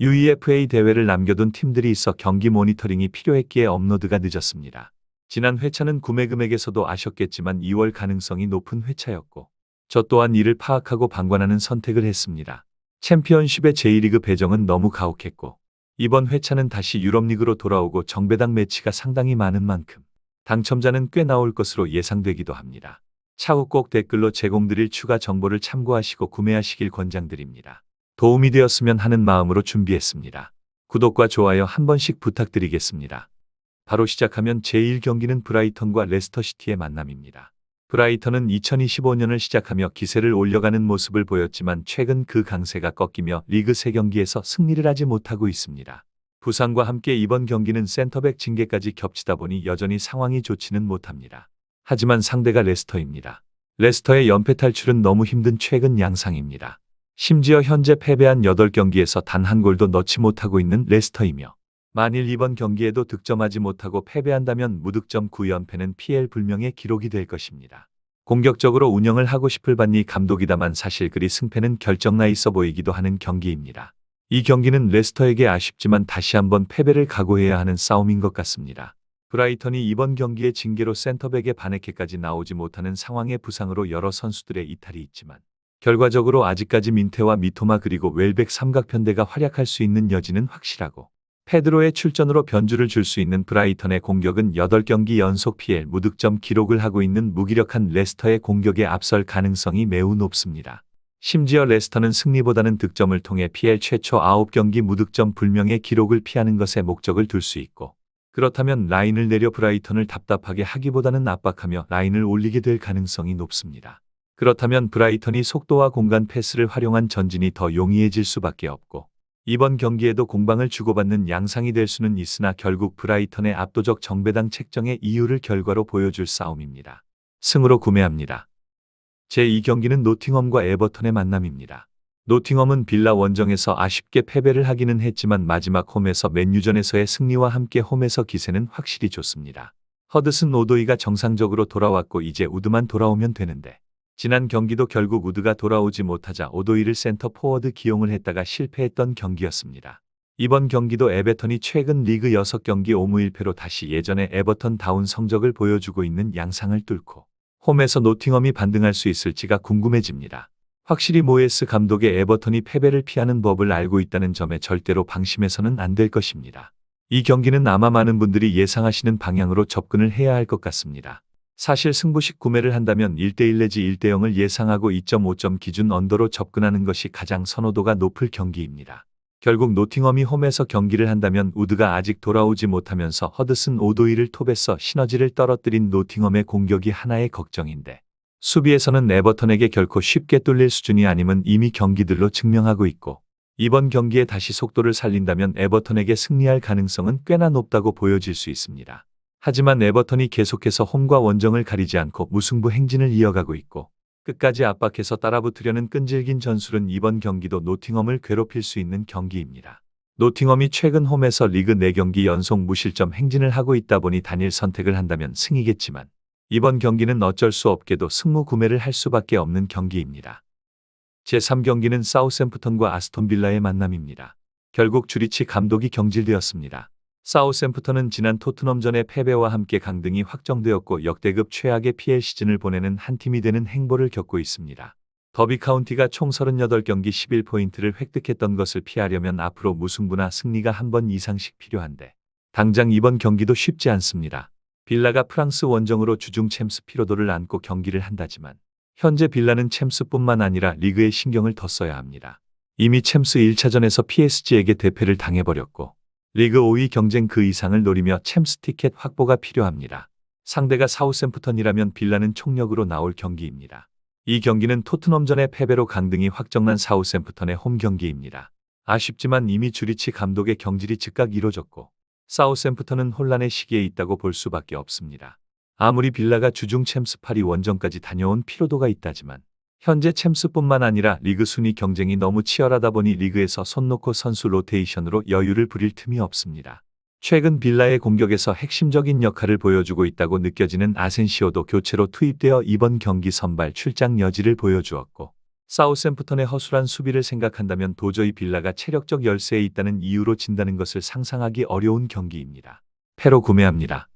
UEFA 대회를 남겨둔 팀들이 있어 경기 모니터링이 필요했기에 업로드가 늦었습니다. 지난 회차는 구매 금액에서도 아셨겠지만 2월 가능성이 높은 회차였고 저 또한 이를 파악하고 방관하는 선택을 했습니다. 챔피언십의 제1리그 배정은 너무 가혹했고 이번 회차는 다시 유럽리그로 돌아오고 정배당 매치가 상당히 많은 만큼 당첨자는 꽤 나올 것으로 예상되기도 합니다. 차후 꼭 댓글로 제공드릴 추가 정보를 참고하시고 구매하시길 권장드립니다. 도움이 되었으면 하는 마음으로 준비했습니다. 구독과 좋아요 한 번씩 부탁드리겠습니다. 바로 시작하면 제1경기는 브라이턴과 레스터시티의 만남입니다. 브라이턴은 2025년을 시작하며 기세를 올려가는 모습을 보였지만 최근 그 강세가 꺾이며 리그 3경기에서 승리를 하지 못하고 있습니다. 부상과 함께 이번 경기는 센터백 징계까지 겹치다 보니 여전히 상황이 좋지는 못합니다. 하지만 상대가 레스터입니다. 레스터의 연패 탈출은 너무 힘든 최근 양상입니다. 심지어 현재 패배한 8경기에서 단 한 골도 넣지 못하고 있는 레스터이며 만일 이번 경기에도 득점하지 못하고 패배한다면 무득점 9연패는 PL 불명의 기록이 될 것입니다. 공격적으로 운영을 하고 싶을 반니 감독이다만 사실 그리 승패는 결정나 있어 보이기도 하는 경기입니다. 이 경기는 레스터에게 아쉽지만 다시 한번 패배를 각오해야 하는 싸움인 것 같습니다. 브라이턴이 이번 경기의 징계로 센터백의 반에케까지 나오지 못하는 상황의 부상으로 여러 선수들의 이탈이 있지만 결과적으로 아직까지 민테와 미토마 그리고 웰백 삼각편대가 활약할 수 있는 여지는 확실하고 페드로의 출전으로 변주를 줄 수 있는 브라이턴의 공격은 8경기 연속 PL 무득점 기록을 하고 있는 무기력한 레스터의 공격에 앞설 가능성이 매우 높습니다. 심지어 레스터는 승리보다는 득점을 통해 PL 최초 9경기 무득점 불명의 기록을 피하는 것에 목적을 둘 수 있고 그렇다면 라인을 내려 브라이턴을 답답하게 하기보다는 압박하며 라인을 올리게 될 가능성이 높습니다. 그렇다면 브라이턴이 속도와 공간 패스를 활용한 전진이 더 용이해질 수밖에 없고 이번 경기에도 공방을 주고받는 양상이 될 수는 있으나 결국 브라이턴의 압도적 정배당 책정의 이유를 결과로 보여줄 싸움입니다. 승으로 구매합니다. 제2경기는 노팅엄과 에버턴의 만남입니다. 노팅엄은 빌라 원정에서 아쉽게 패배를 하기는 했지만 마지막 홈에서 맨유전에서의 승리와 함께 홈에서 기세는 확실히 좋습니다. 허드슨 오도이가 정상적으로 돌아왔고 이제 우드만 돌아오면 되는데 지난 경기도 결국 우드가 돌아오지 못하자 오도이를 센터 포워드 기용을 했다가 실패했던 경기였습니다. 이번 경기도 에베턴이 최근 리그 6경기 5무 1패로 다시 예전의 에버턴 다운 성적을 보여주고 있는 양상을 뚫고 홈에서 노팅엄이 반등할 수 있을지가 궁금해집니다. 확실히 모에스 감독의 에버턴이 패배를 피하는 법을 알고 있다는 점에 절대로 방심해서는 안 될 것입니다. 이 경기는 아마 많은 분들이 예상하시는 방향으로 접근을 해야 할 것 같습니다. 사실 승부식 구매를 한다면 1대1 내지 1대0을 예상하고 2.5점 기준 언더로 접근하는 것이 가장 선호도가 높을 경기입니다. 결국 노팅엄이 홈에서 경기를 한다면 우드가 아직 돌아오지 못하면서 허드슨 오도이를 톱에서 시너지를 떨어뜨린 노팅엄의 공격이 하나의 걱정인데 수비에서는 에버턴에게 결코 쉽게 뚫릴 수준이 아님은 이미 경기들로 증명하고 있고 이번 경기에 다시 속도를 살린다면 에버턴에게 승리할 가능성은 꽤나 높다고 보여질 수 있습니다. 하지만 에버턴이 계속해서 홈과 원정을 가리지 않고 무승부 행진을 이어가고 있고 끝까지 압박해서 따라붙으려는 끈질긴 전술은 이번 경기도 노팅엄을 괴롭힐 수 있는 경기입니다. 노팅엄이 최근 홈에서 리그 4경기 연속 무실점 행진을 하고 있다 보니 단일 선택을 한다면 승이겠지만 이번 경기는 어쩔 수 없게도 승무 구매를 할 수밖에 없는 경기입니다. 제3경기는 사우샘프턴과 아스톤빌라의 만남입니다. 결국 주리치 감독이 경질되었습니다. 사우샘프턴은 지난 토트넘전의 패배와 함께 강등이 확정되었고 역대급 최악의 PL 시즌을 보내는 한 팀이 되는 행보를 겪고 있습니다. 더비 카운티가 총 38경기 11포인트를 획득했던 것을 피하려면 앞으로 무승부나 승리가 한 번 이상씩 필요한데 당장 이번 경기도 쉽지 않습니다. 빌라가 프랑스 원정으로 주중 챔스 피로도를 안고 경기를 한다지만 현재 빌라는 챔스뿐만 아니라 리그에 신경을 더 써야 합니다. 이미 챔스 1차전에서 PSG에게 대패를 당해버렸고 리그 5위 경쟁 그 이상을 노리며 챔스 티켓 확보가 필요합니다. 상대가 사우샘프턴이라면 빌라는 총력으로 나올 경기입니다. 이 경기는 토트넘전의 패배로 강등이 확정난 사우샘프턴의 홈 경기입니다. 아쉽지만 이미 주리치 감독의 경질이 즉각 이뤄졌고 사우샘프턴은 혼란의 시기에 있다고 볼 수밖에 없습니다. 아무리 빌라가 주중 챔스 8위 원정까지 다녀온 피로도가 있다지만 현재 챔스뿐만 아니라 리그 순위 경쟁이 너무 치열하다 보니 리그에서 손 놓고 선수 로테이션으로 여유를 부릴 틈이 없습니다. 최근 빌라의 공격에서 핵심적인 역할을 보여주고 있다고 느껴지는 아센시오도 교체로 투입되어 이번 경기 선발 출장 여지를 보여주었고 사우샘프턴의 허술한 수비를 생각한다면 도저히 빌라가 체력적 열세에 있다는 이유로 진다는 것을 상상하기 어려운 경기입니다. 패로 구매합니다.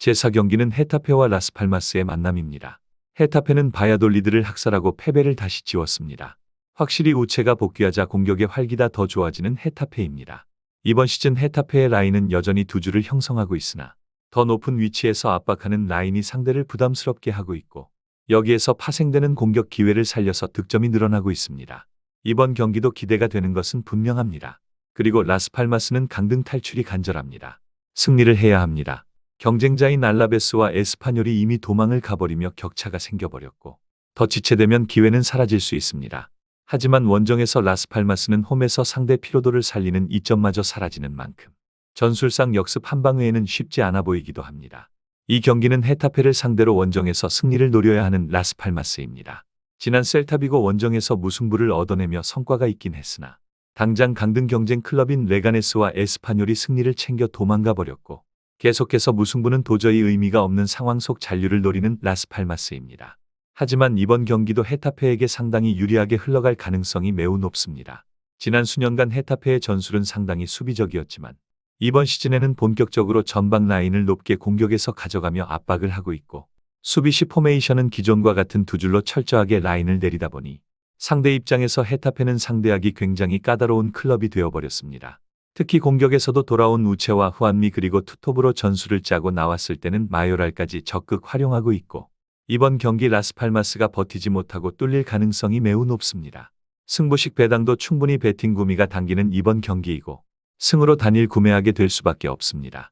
제4경기는 헤타페와 라스팔마스의 만남입니다. 헤타페는 바야돌리드를 학살하고 패배를 다시 지웠습니다. 확실히 우체가 복귀하자 공격의 활기가 더 좋아지는 헤타페입니다. 이번 시즌 헤타페의 라인은 여전히 두 줄을 형성하고 있으나 더 높은 위치에서 압박하는 라인이 상대를 부담스럽게 하고 있고 여기에서 파생되는 공격 기회를 살려서 득점이 늘어나고 있습니다. 이번 경기도 기대가 되는 것은 분명합니다. 그리고 라스팔마스는 강등 탈출이 간절합니다. 승리를 해야 합니다. 경쟁자인 알라베스와 에스파뇰이 이미 도망을 가버리며 격차가 생겨버렸고 더 지체되면 기회는 사라질 수 있습니다. 하지만 원정에서 라스팔마스는 홈에서 상대 피로도를 살리는 이점마저 사라지는 만큼 전술상 역습 한 방 외에는 쉽지 않아 보이기도 합니다. 이 경기는 헤타페를 상대로 원정에서 승리를 노려야 하는 라스팔마스입니다. 지난 셀타비고 원정에서 무승부를 얻어내며 성과가 있긴 했으나 당장 강등 경쟁 클럽인 레가네스와 에스파뇰이 승리를 챙겨 도망가 버렸고 계속해서 무승부는 도저히 의미가 없는 상황 속 잔류를 노리는 라스팔마스입니다. 하지만 이번 경기도 헤타페에게 상당히 유리하게 흘러갈 가능성이 매우 높습니다. 지난 수년간 헤타페의 전술은 상당히 수비적이었지만 이번 시즌에는 본격적으로 전방 라인을 높게 공격에서 가져가며 압박을 하고 있고 수비 시 포메이션은 기존과 같은 두 줄로 철저하게 라인을 내리다 보니 상대 입장에서 헤타페는 상대하기 굉장히 까다로운 클럽이 되어버렸습니다. 특히 공격에서도 돌아온 우체와 후안미 그리고 투톱으로 전술을 짜고 나왔을 때는 마요랄까지 적극 활용하고 있고 이번 경기 라스팔마스가 버티지 못하고 뚫릴 가능성이 매우 높습니다. 승부식 배당도 충분히 베팅 구미가 당기는 이번 경기이고 승으로 단일 구매하게 될 수밖에 없습니다.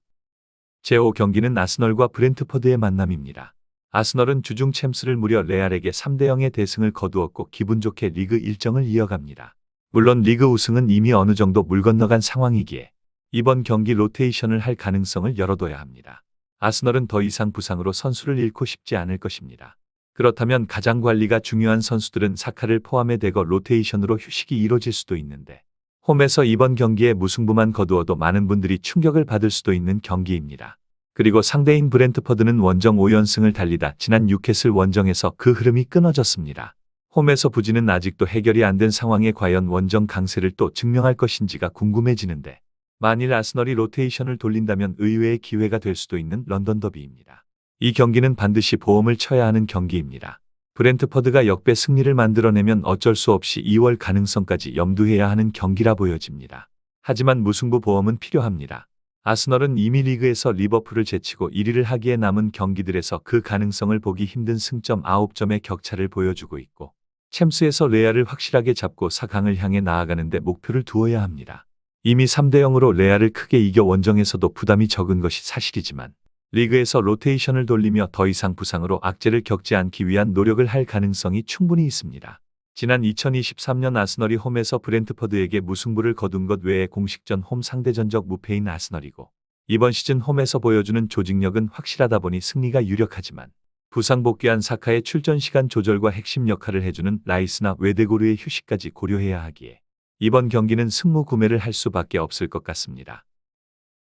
제5 경기는 아스널과 브렌트퍼드의 만남입니다. 아스널은 주중 챔스를 무려 레알에게 3대 0의 대승을 거두었고 기분 좋게 리그 일정을 이어갑니다. 물론 리그 우승은 이미 어느 정도 물 건너간 상황이기에 이번 경기 로테이션을 할 가능성을 열어둬야 합니다. 아스널은 더 이상 부상으로 선수를 잃고 싶지 않을 것입니다. 그렇다면 가장 관리가 중요한 선수들은 사카를 포함해 대거 로테이션으로 휴식이 이뤄질 수도 있는데 홈에서 이번 경기에 무승부만 거두어도 많은 분들이 충격을 받을 수도 있는 경기입니다. 그리고 상대인 브렌트퍼드는 원정 5연승을 달리다 지난 뉴캐슬 원정에서 그 흐름이 끊어졌습니다. 홈에서 부진은 아직도 해결이 안 된 상황에 과연 원정 강세를 또 증명할 것인지가 궁금해지는데 만일 아스널이 로테이션을 돌린다면 의외의 기회가 될 수도 있는 런던 더비입니다. 이 경기는 반드시 보험을 쳐야 하는 경기입니다. 브렌트퍼드가 역배 승리를 만들어내면 어쩔 수 없이 2월 가능성까지 염두해야 하는 경기라 보여집니다. 하지만 무승부 보험은 필요합니다. 아스널은 이미 리그에서 리버풀을 제치고 1위를 하기에 남은 경기들에서 그 가능성을 보기 힘든 승점 9점의 격차를 보여주고 있고 챔스에서 레알을 확실하게 잡고 4강을 향해 나아가는데 목표를 두어야 합니다. 이미 3대 0으로 레알을 크게 이겨 원정에서도 부담이 적은 것이 사실이지만 리그에서 로테이션을 돌리며 더 이상 부상으로 악재를 겪지 않기 위한 노력을 할 가능성이 충분히 있습니다. 지난 2023년 아스널이 홈에서 브렌트퍼드에게 무승부를 거둔 것 외에 공식전 홈 상대 전적 무패인 아스널이고 이번 시즌 홈에서 보여주는 조직력은 확실하다 보니 승리가 유력하지만 부상 복귀한 사카의 출전 시간 조절과 핵심 역할을 해주는 라이스나 웨데고르의 휴식까지 고려해야 하기에 이번 경기는 승무 구매를 할 수밖에 없을 것 같습니다.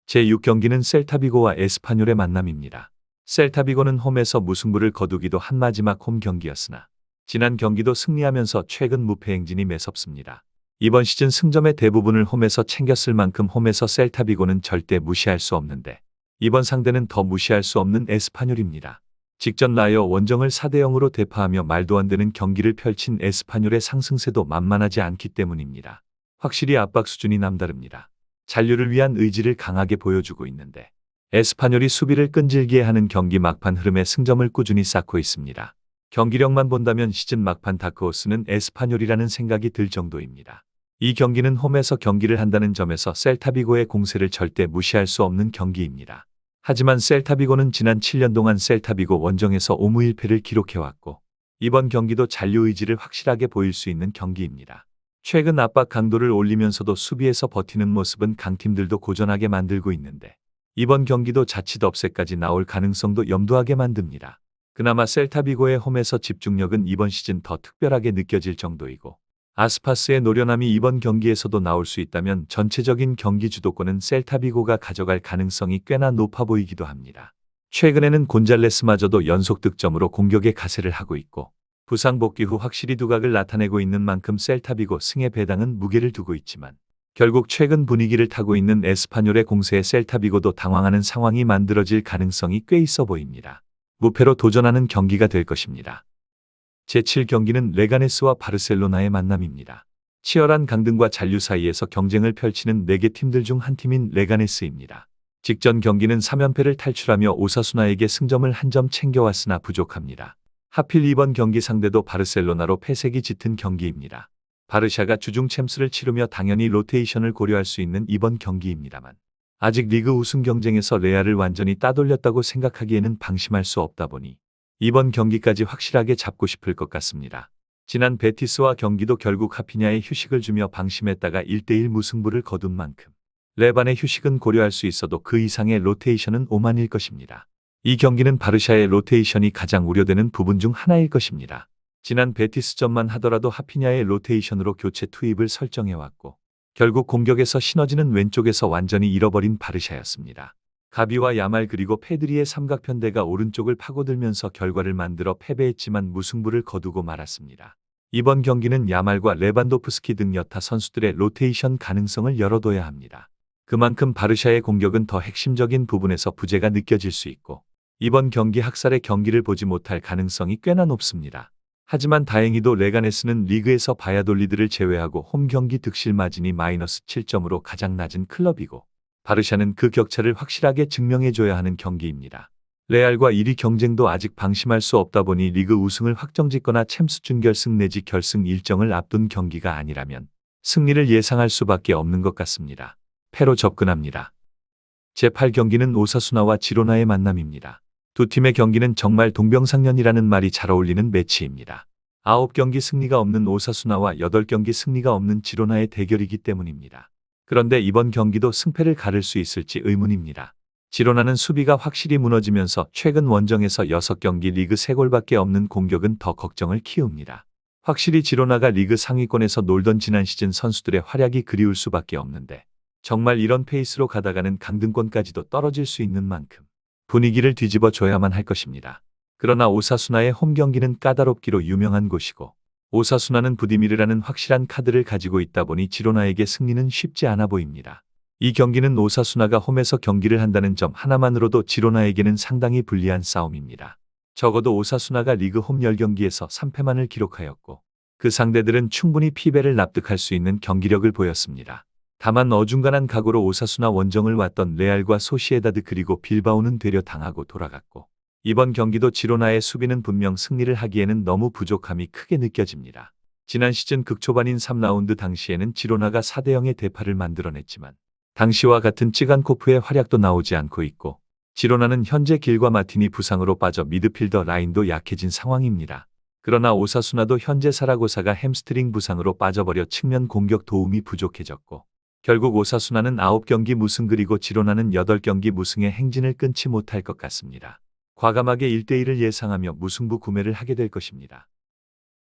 제6경기는 셀타비고와 에스파뇰의 만남입니다. 셀타비고는 홈에서 무승부를 거두기도 한 마지막 홈 경기였으나 지난 경기도 승리하면서 최근 무패 행진이 매섭습니다. 이번 시즌 승점의 대부분을 홈에서 챙겼을 만큼 홈에서 셀타비고는 절대 무시할 수 없는데 이번 상대는 더 무시할 수 없는 에스파뇰입니다. 직전 라이어 원정을 4대 0으로 대파하며 말도 안 되는 경기를 펼친 에스파뇰의 상승세도 만만하지 않기 때문입니다. 확실히 압박 수준이 남다릅니다. 잔류를 위한 의지를 강하게 보여주고 있는데 에스파뇰이 수비를 끈질기게 하는 경기 막판 흐름에 승점을 꾸준히 쌓고 있습니다. 경기력만 본다면 시즌 막판 다크호스는 에스파뇰이라는 생각이 들 정도입니다. 이 경기는 홈에서 경기를 한다는 점에서 셀타비고의 공세를 절대 무시할 수 없는 경기입니다. 하지만 셀타비고는 지난 7년 동안 셀타비고 원정에서 5무 1패를 기록해왔고 이번 경기도 잔류 의지를 확실하게 보일 수 있는 경기입니다. 최근 압박 강도를 올리면서도 수비에서 버티는 모습은 강팀들도 고전하게 만들고 있는데 이번 경기도 자칫 업세까지 나올 가능성도 염두하게 만듭니다. 그나마 셀타비고의 홈에서 집중력은 이번 시즌 더 특별하게 느껴질 정도이고 아스파스의 노련함이 이번 경기에서도 나올 수 있다면 전체적인 경기 주도권은 셀타비고가 가져갈 가능성이 꽤나 높아 보이기도 합니다. 최근에는 곤잘레스마저도 연속 득점으로 공격에 가세를 하고 있고 부상 복귀 후 확실히 두각을 나타내고 있는 만큼 셀타비고 승의 배당은 무게를 두고 있지만 결국 최근 분위기를 타고 있는 에스파뇰의 공세에 셀타비고도 당황하는 상황이 만들어질 가능성이 꽤 있어 보입니다. 무패로 도전하는 경기가 될 것입니다. 제7경기는 레가네스와 바르셀로나의 만남입니다. 치열한 강등과 잔류 사이에서 경쟁을 펼치는 4개 팀들 중 한 팀인 레가네스입니다. 직전 경기는 3연패를 탈출하며 오사수나에게 승점을 한 점 챙겨왔으나 부족합니다. 하필 이번 경기 상대도 바르셀로나로 패색이 짙은 경기입니다. 바르샤가 주중 챔스를 치르며 당연히 로테이션을 고려할 수 있는 이번 경기입니다만 아직 리그 우승 경쟁에서 레알을 완전히 따돌렸다고 생각하기에는 방심할 수 없다 보니 이번 경기까지 확실하게 잡고 싶을 것 같습니다. 지난 베티스와 경기도 결국 하피냐에 휴식을 주며 방심했다가 1대1 무승부를 거둔 만큼 레반의 휴식은 고려할 수 있어도 그 이상의 로테이션은 오만일 것입니다. 이 경기는 바르샤의 로테이션이 가장 우려되는 부분 중 하나일 것입니다. 지난 베티스전만 하더라도 하피냐의 로테이션으로 교체 투입을 설정해왔고 결국 공격에서 시너지는 왼쪽에서 완전히 잃어버린 바르샤였습니다. 가비와 야말 그리고 페드리의 삼각편대가 오른쪽을 파고들면서 결과를 만들어 패배했지만 무승부를 거두고 말았습니다. 이번 경기는 야말과 레반도프스키 등 여타 선수들의 로테이션 가능성을 열어둬야 합니다. 그만큼 바르샤의 공격은 더 핵심적인 부분에서 부재가 느껴질 수 있고 이번 경기 학살의 경기를 보지 못할 가능성이 꽤나 높습니다. 하지만 다행히도 레가네스는 리그에서 바야돌리드를 제외하고 홈 경기 득실 마진이 마이너스 7점으로 가장 낮은 클럽이고 바르샤는 그 격차를 확실하게 증명해줘야 하는 경기입니다. 레알과 1위 경쟁도 아직 방심할 수 없다 보니 리그 우승을 확정짓거나 챔스 준결승 내지 결승 일정을 앞둔 경기가 아니라면 승리를 예상할 수밖에 없는 것 같습니다. 패로 접근합니다. 제8경기는 오사수나와 지로나의 만남입니다. 두 팀의 경기는 정말 동병상련이라는 말이 잘 어울리는 매치입니다. 9경기 승리가 없는 오사수나와 8경기 승리가 없는 지로나의 대결이기 때문입니다. 그런데 이번 경기도 승패를 가를 수 있을지 의문입니다. 지로나는 수비가 확실히 무너지면서 최근 원정에서 6경기 리그 3골밖에 없는 공격은 더 걱정을 키웁니다. 확실히 지로나가 리그 상위권에서 놀던 지난 시즌 선수들의 활약이 그리울 수밖에 없는데 정말 이런 페이스로 가다가는 강등권까지도 떨어질 수 있는 만큼 분위기를 뒤집어 줘야만 할 것입니다. 그러나 오사수나의 홈 경기는 까다롭기로 유명한 곳이고 오사수나는 부디미르라는 확실한 카드를 가지고 있다 보니 지로나에게 승리는 쉽지 않아 보입니다. 이 경기는 오사수나가 홈에서 경기를 한다는 점 하나만으로도 지로나에게는 상당히 불리한 싸움입니다. 적어도 오사수나가 리그 홈 10경기에서 3패만을 기록하였고 그 상대들은 충분히 피배를 납득할 수 있는 경기력을 보였습니다. 다만 어중간한 각오로 오사수나 원정을 왔던 레알과 소시에다드 그리고 빌바오는 되려 당하고 돌아갔고 이번 경기도 지로나의 수비는 분명 승리를 하기에는 너무 부족함이 크게 느껴집니다. 지난 시즌 극초반인 3라운드 당시에는 지로나가 4대 0의 대파를 만들어냈지만 당시와 같은 찌간코프의 활약도 나오지 않고 있고 지로나는 현재 길과 마틴이 부상으로 빠져 미드필더 라인도 약해진 상황입니다. 그러나 오사수나도 현재 사라고사가 햄스트링 부상으로 빠져버려 측면 공격 도움이 부족해졌고 결국 오사수나는 9경기 무승 그리고 지로나는 8경기 무승의 행진을 끊지 못할 것 같습니다. 과감하게 1대1을 예상하며 무승부 구매를 하게 될 것입니다.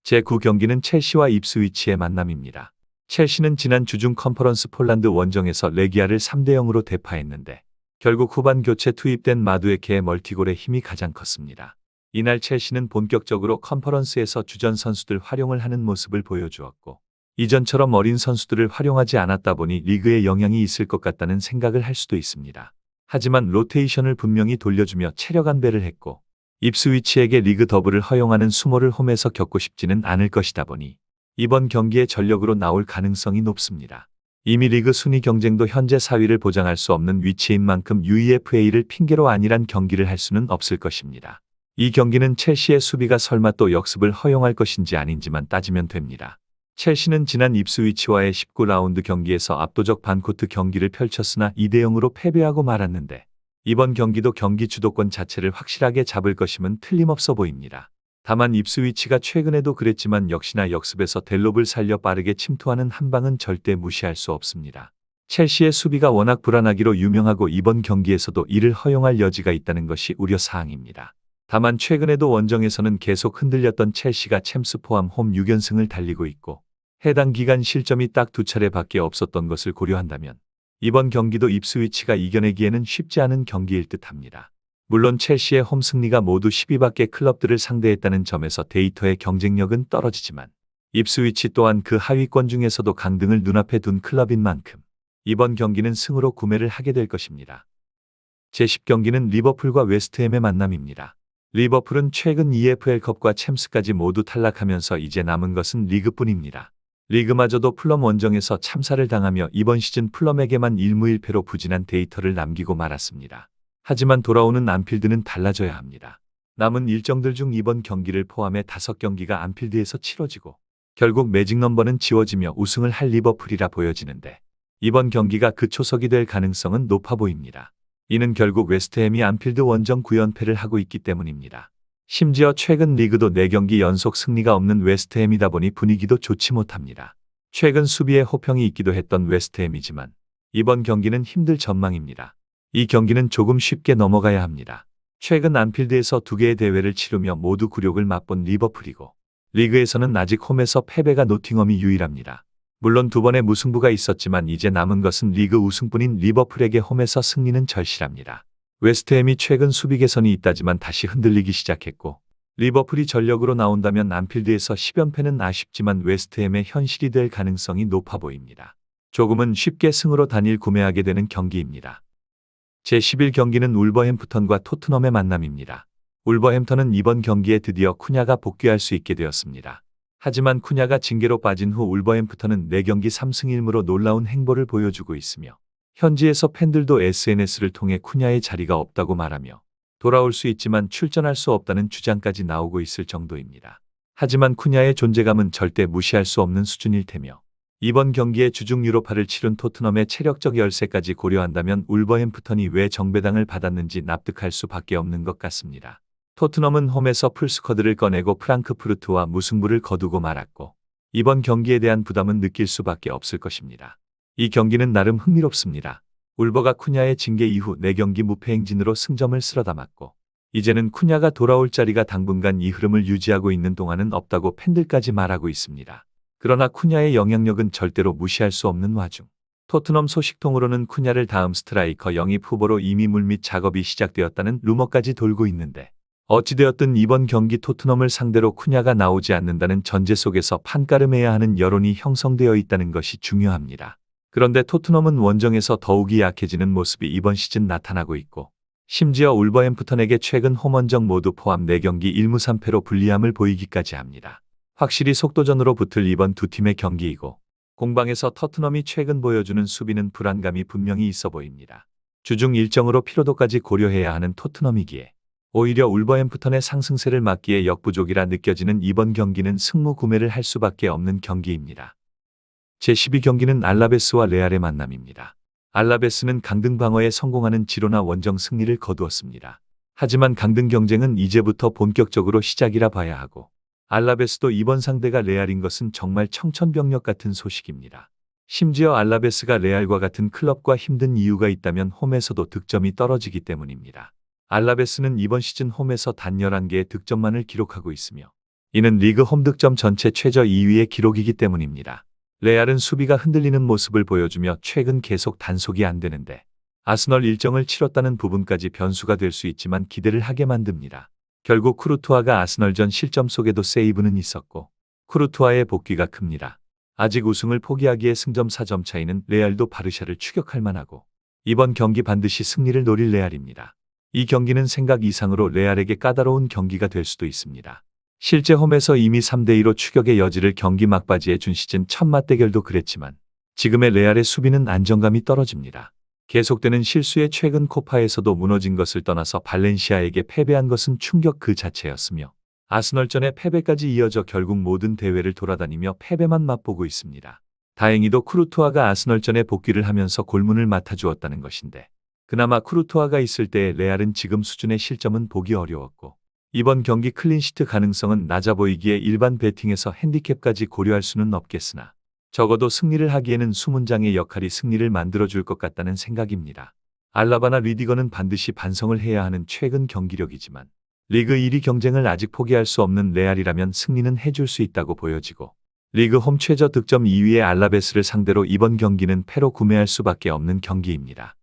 제9경기는 첼시와 입스위치의 만남입니다. 첼시는 지난 주중 컨퍼런스 폴란드 원정에서 레기아를 3대 0으로 대파했는데 결국 후반 교체 투입된 마두에케의 멀티골의 힘이 가장 컸습니다. 이날 첼시는 본격적으로 컨퍼런스에서 주전 선수들 활용을 하는 모습을 보여주었고 이전처럼 어린 선수들을 활용하지 않았다 보니 리그에 영향이 있을 것 같다는 생각을 할 수도 있습니다. 하지만 로테이션을 분명히 돌려주며 체력 안배를 했고 입스위치에게 리그 더블을 허용하는 수모를 홈에서 겪고 싶지는 않을 것이다 보니 이번 경기에 전력으로 나올 가능성이 높습니다. 이미 리그 순위 경쟁도 현재 4위를 보장할 수 없는 위치인 만큼 UEFA를 핑계로 아니란 경기를 할 수는 없을 것입니다. 이 경기는 첼시의 수비가 설마 또 역습을 허용할 것인지 아닌지만 따지면 됩니다. 첼시는 지난 입스위치와의 19라운드 경기에서 압도적 반코트 경기를 펼쳤으나 2대 0으로 패배하고 말았는데 이번 경기도 경기 주도권 자체를 확실하게 잡을 것임은 틀림없어 보입니다. 다만 입스위치가 최근에도 그랬지만 역시나 역습에서 델롭을 살려 빠르게 침투하는 한 방은 절대 무시할 수 없습니다. 첼시의 수비가 워낙 불안하기로 유명하고 이번 경기에서도 이를 허용할 여지가 있다는 것이 우려사항입니다. 다만 최근에도 원정에서는 계속 흔들렸던 첼시가 챔스 포함 홈 6연승을 달리고 있고 해당 기간 실점이 딱 두 차례밖에 없었던 것을 고려한다면 이번 경기도 입스위치가 이겨내기에는 쉽지 않은 경기일 듯합니다. 물론 첼시의 홈 승리가 모두 12밖에 클럽들을 상대했다는 점에서 데이터의 경쟁력은 떨어지지만 입스위치 또한 그 하위권 중에서도 강등을 눈앞에 둔 클럽인 만큼 이번 경기는 승으로 구매를 하게 될 것입니다. 제10경기는 리버풀과 웨스트햄의 만남입니다. 리버풀은 최근 EFL컵과 챔스까지 모두 탈락하면서 이제 남은 것은 리그뿐입니다. 리그마저도 플럼 원정에서 참사를 당하며 이번 시즌 플럼에게만 1무 1패로 부진한 데이터를 남기고 말았습니다. 하지만 돌아오는 안필드는 달라져야 합니다. 남은 일정들 중 이번 경기를 포함해 5경기가 안필드에서 치러지고 결국 매직 넘버는 지워지며 우승을 할 리버풀이라 보여지는데 이번 경기가 그 초석이 될 가능성은 높아 보입니다. 이는 결국 웨스트햄이 안필드 원정 9연패를 하고 있기 때문입니다. 심지어 최근 리그도 4경기 연속 승리가 없는 웨스트햄이다 보니 분위기도 좋지 못합니다. 최근 수비에 호평이 있기도 했던 웨스트햄이지만 이번 경기는 힘들 전망입니다. 이 경기는 조금 쉽게 넘어가야 합니다. 최근 안필드에서 두 개의 대회를 치르며 모두 굴욕을 맛본 리버풀이고 리그에서는 아직 홈에서 패배가 노팅엄이 유일합니다. 물론 두 번의 무승부가 있었지만 이제 남은 것은 리그 우승뿐인 리버풀에게 홈에서 승리는 절실합니다. 웨스트햄이 최근 수비 개선이 있다지만 다시 흔들리기 시작했고 리버풀이 전력으로 나온다면 안필드에서 10연패는 아쉽지만 웨스트햄의 현실이 될 가능성이 높아 보입니다. 조금은 쉽게 승으로 단일 구매하게 되는 경기입니다. 제11경기는 울버햄프턴과 토트넘의 만남입니다. 울버햄턴은 이번 경기에 드디어 쿠냐가 복귀할 수 있게 되었습니다. 하지만 쿠냐가 징계로 빠진 후 울버햄프턴은 4경기 3승 1무로 놀라운 행보를 보여주고 있으며 현지에서 팬들도 SNS를 통해 쿠냐의 자리가 없다고 말하며 돌아올 수 있지만 출전할 수 없다는 주장까지 나오고 있을 정도입니다. 하지만 쿠냐의 존재감은 절대 무시할 수 없는 수준일 테며 이번 경기에 주중 유로파를 치른 토트넘의 체력적 열세까지 고려한다면 울버햄프턴이 왜 정배당을 받았는지 납득할 수밖에 없는 것 같습니다. 토트넘은 홈에서 풀스쿼드를 꺼내고 프랑크푸르트와 무승부를 거두고 말았고 이번 경기에 대한 부담은 느낄 수밖에 없을 것입니다. 이 경기는 나름 흥미롭습니다. 울버가 쿠냐의 징계 이후 4경기 무패 행진으로 승점을 쓸어 담았고 이제는 쿠냐가 돌아올 자리가 당분간 이 흐름을 유지하고 있는 동안은 없다고 팬들까지 말하고 있습니다. 그러나 쿠냐의 영향력은 절대로 무시할 수 없는 와중 토트넘 소식통으로는 쿠냐를 다음 스트라이커 영입 후보로 이미 물밑 작업이 시작되었다는 루머까지 돌고 있는데 어찌되었든 이번 경기 토트넘을 상대로 쿠냐가 나오지 않는다는 전제 속에서 판가름해야 하는 여론이 형성되어 있다는 것이 중요합니다. 그런데 토트넘은 원정에서 더욱이 약해지는 모습이 이번 시즌 나타나고 있고 심지어 울버햄프턴에게 최근 홈원정 모두 포함 4경기 1무 3패로 불리함을 보이기까지 합니다. 확실히 속도전으로 붙을 이번 두 팀의 경기이고 공방에서 터트넘이 최근 보여주는 수비는 불안감이 분명히 있어 보입니다. 주중 일정으로 피로도까지 고려해야 하는 토트넘이기에 오히려 울버햄프턴의 상승세를 막기에 역부족이라 느껴지는 이번 경기는 승무 구매를 할 수밖에 없는 경기입니다. 제12경기는 알라베스와 레알의 만남입니다. 알라베스는 강등 방어에 성공하는 지로나 원정 승리를 거두었습니다. 하지만 강등 경쟁은 이제부터 본격적으로 시작이라 봐야 하고 알라베스도 이번 상대가 레알인 것은 정말 청천벽력 같은 소식입니다. 심지어 알라베스가 레알과 같은 클럽과 힘든 이유가 있다면 홈에서도 득점이 떨어지기 때문입니다. 알라베스는 이번 시즌 홈에서 단 11개의 득점만을 기록하고 있으며 이는 리그 홈 득점 전체 최저 2위의 기록이기 때문입니다. 레알은 수비가 흔들리는 모습을 보여주며 최근 계속 단속이 안 되는데 아스널 일정을 치렀다는 부분까지 변수가 될 수 있지만 기대를 하게 만듭니다. 결국 쿠르투아가 아스널전 실점 속에도 세이브는 있었고 쿠르투아의 복귀가 큽니다. 아직 우승을 포기하기에 승점 4점 차이는 레알도 바르샤를 추격할 만하고 이번 경기 반드시 승리를 노릴 레알입니다. 이 경기는 생각 이상으로 레알에게 까다로운 경기가 될 수도 있습니다. 실제 홈에서 이미 3대2로 추격의 여지를 경기 막바지에 준 시즌 첫 맞대결도 그랬지만 지금의 레알의 수비는 안정감이 떨어집니다. 계속되는 실수에 최근 코파에서도 무너진 것을 떠나서 발렌시아에게 패배한 것은 충격 그 자체였으며 아스널전의 패배까지 이어져 결국 모든 대회를 돌아다니며 패배만 맛보고 있습니다. 다행히도 쿠르투아가 아스널전에 복귀를 하면서 골문을 맡아주었다는 것인데 그나마 쿠르투아가 있을 때 레알은 지금 수준의 실점은 보기 어려웠고 이번 경기 클린시트 가능성은 낮아 보이기에 일반 배팅에서 핸디캡까지 고려할 수는 없겠으나 적어도 승리를 하기에는 수문장의 역할이 승리를 만들어줄 것 같다는 생각입니다. 알라바나 리디거는 반드시 반성을 해야 하는 최근 경기력이지만 리그 1위 경쟁을 아직 포기할 수 없는 레알이라면 승리는 해줄 수 있다고 보여지고 리그 홈 최저 득점 2위의 알라베스를 상대로 이번 경기는 패로 구매할 수밖에 없는 경기입니다.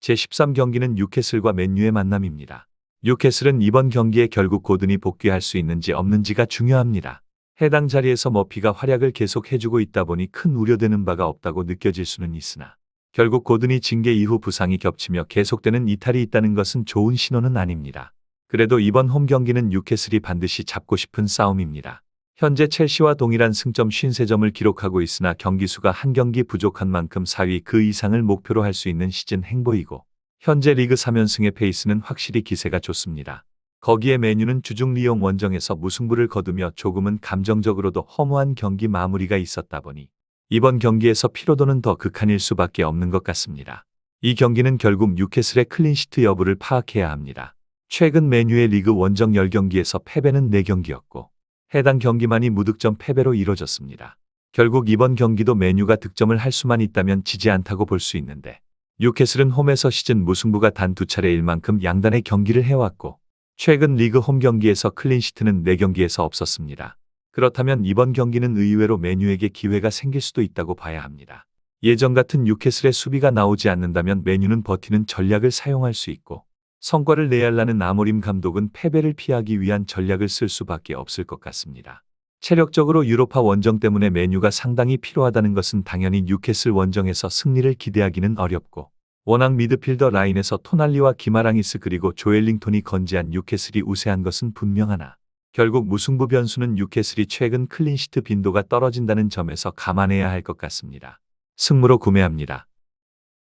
제13경기는 뉴캐슬과 맨유의 만남입니다. 뉴캐슬은 이번 경기에 결국 고든이 복귀할 수 있는지 없는지가 중요합니다. 해당 자리에서 머피가 활약을 계속 해주고 있다 보니 큰 우려되는 바가 없다고 느껴질 수는 있으나 결국 고든이 징계 이후 부상이 겹치며 계속되는 이탈이 있다는 것은 좋은 신호는 아닙니다. 그래도 이번 홈 경기는 뉴캐슬이 반드시 잡고 싶은 싸움입니다. 현재 첼시와 동일한 승점 53점을 기록하고 있으나 경기 수가 한 경기 부족한 만큼 4위 그 이상을 목표로 할 수 있는 시즌 행보이고 현재 리그 3연승의 페이스는 확실히 기세가 좋습니다. 거기에 메뉴는 주중 리용 원정에서 무승부를 거두며 조금은 감정적으로도 허무한 경기 마무리가 있었다 보니 이번 경기에서 피로도는 더 극한일 수밖에 없는 것 같습니다. 이 경기는 결국 뉴캐슬의 클린시트 여부를 파악해야 합니다. 최근 메뉴의 리그 원정 10경기에서 패배는 4경기였고 해당 경기만이 무득점 패배로 이뤄졌습니다. 결국 이번 경기도 메뉴가 득점을 할 수만 있다면 지지 않다고 볼 수 있는데 뉴캐슬은 홈에서 시즌 무승부가 단 두 차례일 만큼 양단의 경기를 해왔고 최근 리그 홈 경기에서 클린시트는 4경기에서 없었습니다. 그렇다면 이번 경기는 의외로 메뉴에게 기회가 생길 수도 있다고 봐야 합니다. 예전 같은 뉴캐슬의 수비가 나오지 않는다면 메뉴는 버티는 전략을 사용할 수 있고 성과를 내야하는 아모림 감독은 패배를 피하기 위한 전략을 쓸 수밖에 없을 것 같습니다. 체력적으로 유로파 원정 때문에 메뉴가 상당히 필요하다는 것은 당연히 뉴캐슬 원정에서 승리를 기대하기는 어렵고 워낙 미드필더 라인에서 토날리와 기마랑이스 그리고 조엘링톤이 건재한 뉴캐슬이 우세한 것은 분명하나 결국 무승부 변수는 뉴캐슬이 최근 클린시트 빈도가 떨어진다는 점에서 감안해야 할 것 같습니다. 승무로 구매합니다.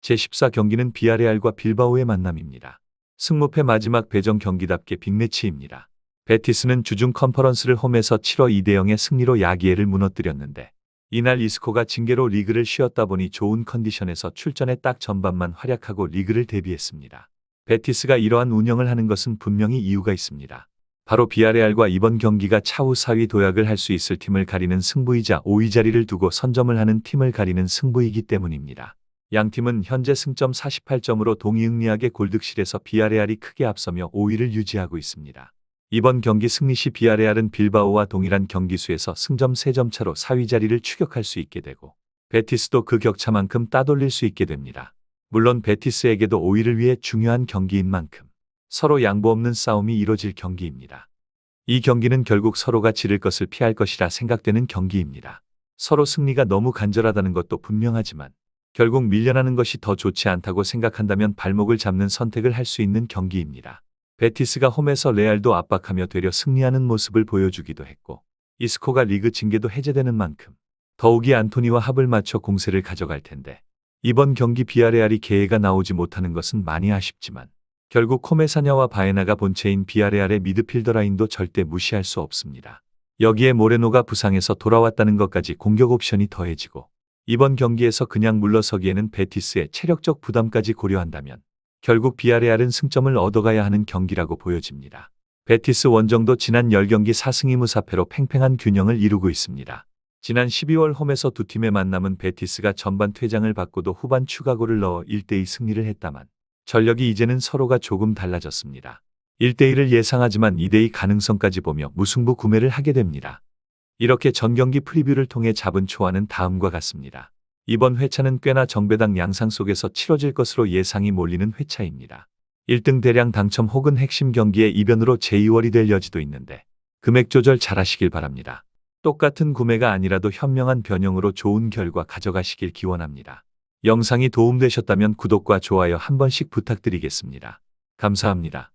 제14 경기는 비아레알과 빌바오의 만남입니다. 승무패 마지막 배정 경기답게 빅매치입니다. 베티스는 주중 컨퍼런스를 홈에서 7월 2대 0의 승리로 야기회를 무너뜨렸는데 이날 이스코가 징계로 리그를 쉬었다 보니 좋은 컨디션에서 출전에 딱 전반만 활약하고 리그를 데뷔했습니다. 베티스가 이러한 운영을 하는 것은 분명히 이유가 있습니다. 바로 비아레알과 이번 경기가 차후 4위 도약을 할 수 있을 팀을 가리는 승부이자 5위 자리를 두고 선점을 하는 팀을 가리는 승부이기 때문입니다. 양 팀은 현재 승점 48점으로 동이 응리하게 골득실에서 비아레알이 크게 앞서며 5위를 유지하고 있습니다. 이번 경기 승리 시 비아레알은 빌바오와 동일한 경기수에서 승점 3점 차로 4위 자리를 추격할 수 있게 되고 베티스도 그 격차만큼 따돌릴 수 있게 됩니다. 물론 베티스에게도 5위를 위해 중요한 경기인 만큼 서로 양보 없는 싸움이 이뤄질 경기입니다. 이 경기는 결국 서로가 지를 것을 피할 것이라 생각되는 경기입니다. 서로 승리가 너무 간절하다는 것도 분명하지만 결국 밀려나는 것이 더 좋지 않다고 생각한다면 발목을 잡는 선택을 할 수 있는 경기입니다. 베티스가 홈에서 레알도 압박하며 되려 승리하는 모습을 보여주기도 했고 이스코가 리그 징계도 해제되는 만큼 더욱이 안토니와 합을 맞춰 공세를 가져갈 텐데 이번 경기 비아레알이 계획가 나오지 못하는 것은 많이 아쉽지만 결국 코메사냐와 바에나가 본체인 비아레알의 미드필더 라인도 절대 무시할 수 없습니다. 여기에 모레노가 부상해서 돌아왔다는 것까지 공격 옵션이 더해지고 이번 경기에서 그냥 물러서기에는 베티스의 체력적 부담까지 고려한다면 결국 비아레알은 승점을 얻어가야 하는 경기라고 보여집니다. 베티스 원정도 지난 10경기 4승 2무사패로 팽팽한 균형을 이루고 있습니다. 지난 12월 홈에서 두 팀의 만남은 베티스가 전반 퇴장을 받고도 후반 추가골을 넣어 1대2 승리를 했다만 전력이 이제는 서로가 조금 달라졌습니다. 1대1을 예상하지만 2대2 가능성까지 보며 무승부 구매를 하게 됩니다. 이렇게 전경기 프리뷰를 통해 잡은 초안은 다음과 같습니다. 이번 회차는 꽤나 정배당 양상 속에서 치러질 것으로 예상이 몰리는 회차입니다. 1등 대량 당첨 혹은 핵심 경기의 이변으로 제2월이 될 여지도 있는데 금액 조절 잘 하시길 바랍니다. 똑같은 구매가 아니라도 현명한 변형으로 좋은 결과 가져가시길 기원합니다. 영상이 도움되셨다면 구독과 좋아요 한 번씩 부탁드리겠습니다. 감사합니다.